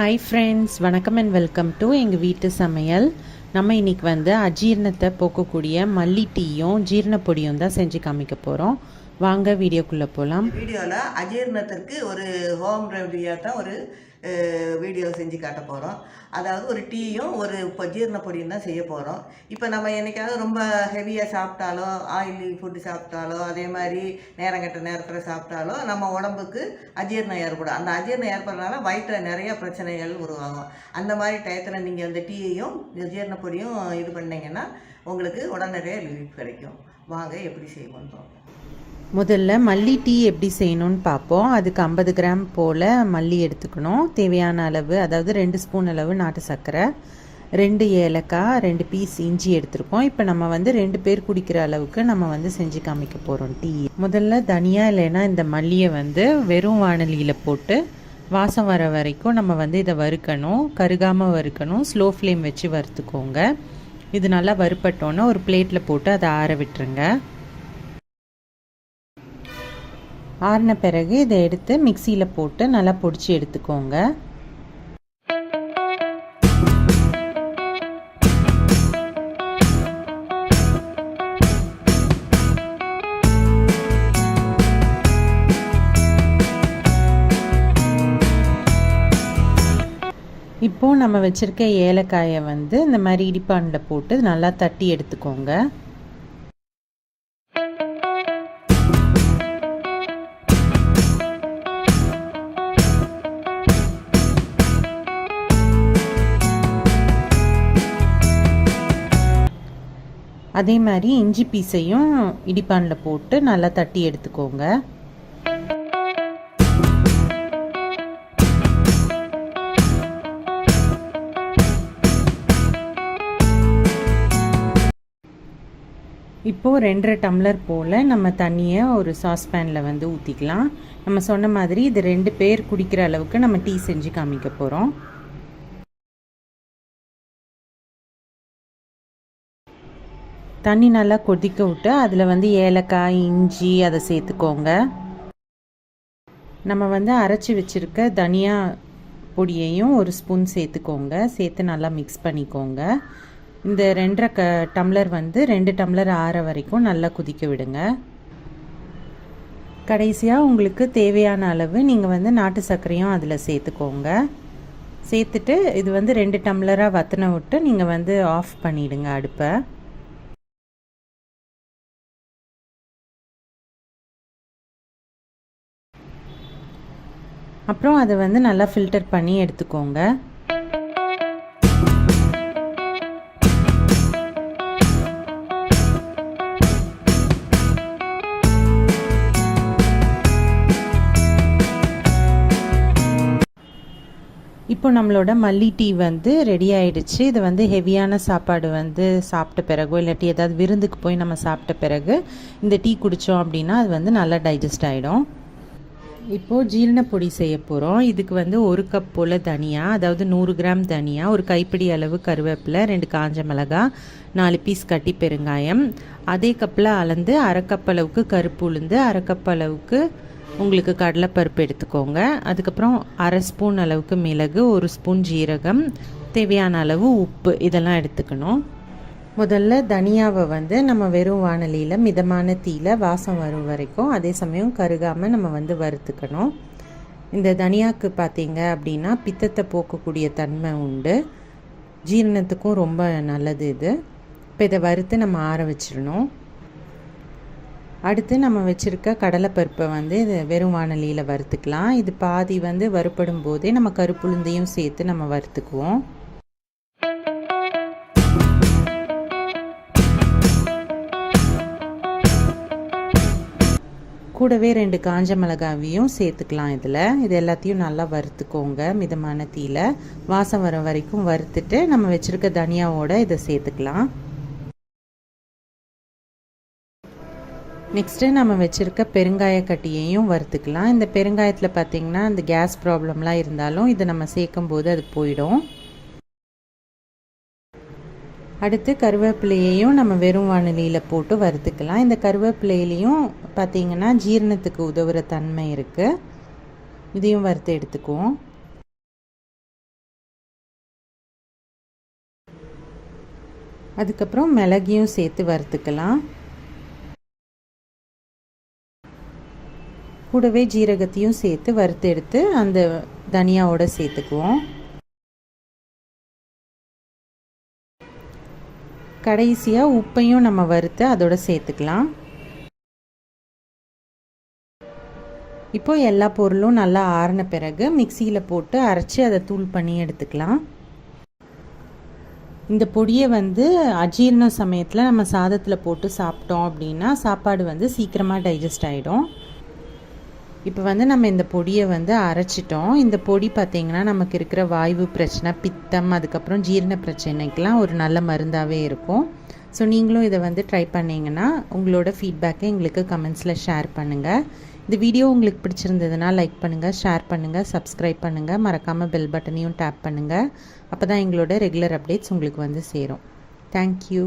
Hi friends வணக்கம் and welcome to எங்கள் வீட்டு சமையல். நம்ம இன்றைக்கி வந்து அஜீரணத்தை போக்கக்கூடிய மல்லி டீயும் ஜீரண பொடியும் தான் செஞ்சு காமிக்க போகிறோம் வாங்க வீடியோக்குள்ளே போகலாம் வீடியோவில் அஜீரணத்திற்கு ஒரு ஹோம் ரெமடியாக தான் ஒரு வீடியோ செஞ்சு காட்ட போகிறோம் அதாவது ஒரு டீயும் ஒரு இப்போ ஜீரண பொடியும் தான் செய்ய போகிறோம் இப்போ நம்ம என்றைக்காவது ரொம்ப ஹெவியாக சாப்பிட்டாலோ ஆயிலி ஃபுட்டு சாப்பிட்டாலோ அதே மாதிரி நேரம் கட்ட நேரத்தில் சாப்பிட்டாலோ நம்ம உடம்புக்கு அஜீரணம் ஏற்படும். அந்த அஜீர்ணம் ஏற்படுறதுனால வயிற்றில் நிறைய பிரச்சனைகள் உருவாகும். அந்த மாதிரி டயத்தில் நீங்கள் அந்த டீயையும் ஜீரண பொடியும் இது பண்ணிங்கன்னா உங்களுக்கு உடனடியே ரிலீஃப் கிடைக்கும். வாங்க எப்படி செய்வோம் பார்ப்போம். முதல்ல மல்லி டீ எப்படி செய்யணும்னு பார்ப்போம். அதுக்கு ஐம்பது கிராம் போல் மல்லி எடுத்துக்கணும். தேவையான அளவு அதாவது ரெண்டு ஸ்பூன் அளவு நாட்டு சர்க்கரை ரெண்டு ஏலக்காய் ரெண்டு பீஸ் இஞ்சி எடுத்திருக்கோம். இப்போ நம்ம வந்து ரெண்டு பேர் குடிக்கிற அளவுக்கு நம்ம வந்து செஞ்சு காமிக்க போகிறோம் டீ. முதல்ல தனியா இல்லைன்னா இந்த மல்லியை வந்து வெறும் வானலியில் போட்டு வாசம் வர வரைக்கும் நம்ம வந்து இதை வறுக்கணும். கருகாமல் வறுக்கணும். ஸ்லோ ஃப்ளேம் வச்சு வறுத்துக்கோங்க. இது நல்லா வறுப்பட்டோன்னே ஒரு பிளேட்டில் போட்டு அதை ஆற விட்டுருங்க. ஆறின பிறகு இதை எடுத்து மிக்சியில் போட்டு நல்லா பொடிச்சு எடுத்துக்கோங்க. இப்போது நம்ம வச்சுருக்க ஏலக்காயை வந்து இந்த மாதிரி இடிப்பானில் போட்டு நல்லா தட்டி எடுத்துக்கோங்க. அதே மாதிரி இஞ்சி பீஸையும் இடிப்பானில் போட்டு நல்லா தட்டி எடுத்துக்கோங்க. இப்போது ரெண்டரை டம்ளர் போல் நம்ம தண்ணியை ஒரு சாஸ்பேனில் வந்து ஊற்றிக்கலாம் நம்ம சொன்ன மாதிரி இது ரெண்டு பேர் குடிக்கிற அளவுக்கு நம்ம டீ செஞ்சு காமிக்க போகிறோம் தண்ணி நல்லா கொதிக்க விட்டு அதில் வந்து ஏலக்காய் இஞ்சி அதை சேர்த்துக்கோங்க. நம்ம வந்து அரைச்சி வச்சுருக்க தனியா பொடியையும் ஒரு ஸ்பூன் சேர்த்துக்கோங்க. சேர்த்து நல்லா மிக்ஸ் பண்ணிக்கோங்க. இந்த ரெண்டரை க டம்ளர் வந்து ரெண்டு டம்ளர் ஆற வரைக்கும் நல்லா கொதிக்க விடுங்க. கடைசியாக உங்களுக்கு தேவையான அளவு நீங்கள் வந்து நாட்டு சர்க்கரையும் அதில் சேர்த்துக்கோங்க. சேர்த்துட்டு இது வந்து ரெண்டு டம்ளராக வத்தின விட்டு நீங்கள் வந்து ஆஃப் பண்ணிவிடுங்க அடுப்பை. அப்புறம் அதை வந்து நல்லா ஃபில்டர் பண்ணி எடுத்துக்கோங்க. இப்போ நம்மளோட மல்லி டீ வந்து ரெடி ஆயிடுச்சு. இது வந்து ஹெவியான சாப்பாடு வந்து சாப்பிட்ட பிறகோ இல்லாட்டி ஏதாவது விருந்துக்கு போய் நம்ம சாப்பிட்ட பிறகு இந்த டீ குடித்தோம் அப்படின்னா அது வந்து நல்லா டைஜஸ்ட் ஆகிடும் இப்போது ஜீரணப்பொடி செய்ய போகிறோம் இதுக்கு வந்து ஒரு கப் போல் தனியா அதாவது நூறு கிராம் தனியா ஒரு கைப்பிடி அளவு கருவேப்பிலை ரெண்டு காஞ்ச மிளகா நாலு பீஸ் கட்டி பெருங்காயம். அதே கப்பில் அளந்து அரை கப் அளவுக்கு கருப்பு உளுந்து அரை கப் அளவுக்கு உங்களுக்கு கடலைப்பருப்பு எடுத்துக்கோங்க. அதுக்கப்புறம் அரை ஸ்பூன் அளவுக்கு மிளகு ஒரு ஸ்பூன் ஜீரகம் தேவையான அளவு உப்பு இதெல்லாம் எடுத்துக்கணும். முதல்ல தனியாவை வந்து நம்ம வெறும் வானலியில் மிதமான தீயில் வாசம் வரும் வரைக்கும் அதே சமயம் கருகாமல் நம்ம வந்து வறுத்துக்கணும். இந்த தனியாவுக்கு பார்த்தீங்க அப்படின்னா பித்தத்தை போக்கக்கூடிய தன்மை உண்டு. ஜீரணத்துக்கும் ரொம்ப நல்லது இது. இப்போ இதை வறுத்து நம்ம ஆற வச்சிடணும். அடுத்து நம்ம வச்சுருக்க கடலைப்பருப்பை வந்து இது வெறும் வானலியில் வறுத்துக்கலாம். இது பாதி வந்து வறுப்படும் போதே நம்ம கருப்புளுந்தையும் சேர்த்து நம்ம வறுத்துக்குவோம். கூடவே ரெண்டு காஞ்ச மிளகாவையும் சேர்த்துக்கலாம் இதில். இது எல்லாத்தையும் நல்லா வறுத்துக்கோங்க. மிதமான தீயில். வாசம் வர வரைக்கும் வறுத்துட்டு நம்ம வச்சுருக்க தனியாவோட இதை சேர்த்துக்கலாம். நெக்ஸ்ட்டு நம்ம வச்சுருக்க பெருங்காய கட்டியையும் வறுத்துக்கலாம். இந்த பெருங்காயத்தில் பார்த்திங்கன்னா இந்த கேஸ் ப்ராப்ளம்லாம் இருந்தாலும் இதை நம்ம சேர்க்கும் போது அது போயிடும். அடுத்து கருவேப்பிலையையும் நம்ம வெறும் வானிலையில் போட்டு வறுத்துக்கலாம். இந்த கருவேப்பிலையிலையும் பார்த்தீங்கன்னா ஜீரணத்துக்கு உதவுகிற தன்மை இருக்குது இதையும் வறுத்து எடுத்துக்குவோம். அதுக்கப்புறம் மிளகியும் சேர்த்து வறுத்துக்கலாம். கூடவே ஜீரகத்தையும் சேர்த்து வறுத்து எடுத்து அந்த தனியாவோடு சேர்த்துக்குவோம். கடைசியாக உப்பையும் நம்ம வறுத்து அதோட சேர்த்துக்கலாம். இப்போ எல்லா பொருளும் நல்லா ஆறின பிறகு மிக்சியில் போட்டு அரைச்சி அதை தூள் பண்ணி எடுத்துக்கலாம். இந்த பொடியை வந்து அஜீரண சமயத்தில் நம்ம சாதத்தில் போட்டு சாப்பிட்டோம் அப்படின்னா சாப்பாடு வந்து சீக்கிரமாக டைஜஸ்ட் ஆகிடும் இப்போ வந்து நம்ம இந்த பொடியை வந்து அரைச்சிட்டோம். இந்த பொடி பார்த்திங்கன்னா நமக்கு இருக்கிற வாய்வு பிரச்சனை பித்தம் அதுக்கப்புறம் ஜீரண பிரச்சனைக்கெலாம் ஒரு நல்ல மருந்தாகவே இருக்கும். ஸோ நீங்களும் இதை வந்து ட்ரை பண்ணிங்கன்னா உங்களோட ஃபீட்பேக்கை எங்களுக்கு கமெண்ட்ஸில் ஷேர் பண்ணுங்கள் இந்த வீடியோ உங்களுக்கு பிடிச்சிருந்ததுன்னா லைக் பண்ணுங்கள் ஷேர் பண்ணுங்கள் சப்ஸ்கிரைப் பண்ணுங்கள் மறக்காமல் பெல் பட்டனையும் டேப் பண்ணுங்கள் அப்போ தான் எங்களோட ரெகுலர் அப்டேட்ஸ் உங்களுக்கு வந்து சேரும். தேங்க்யூ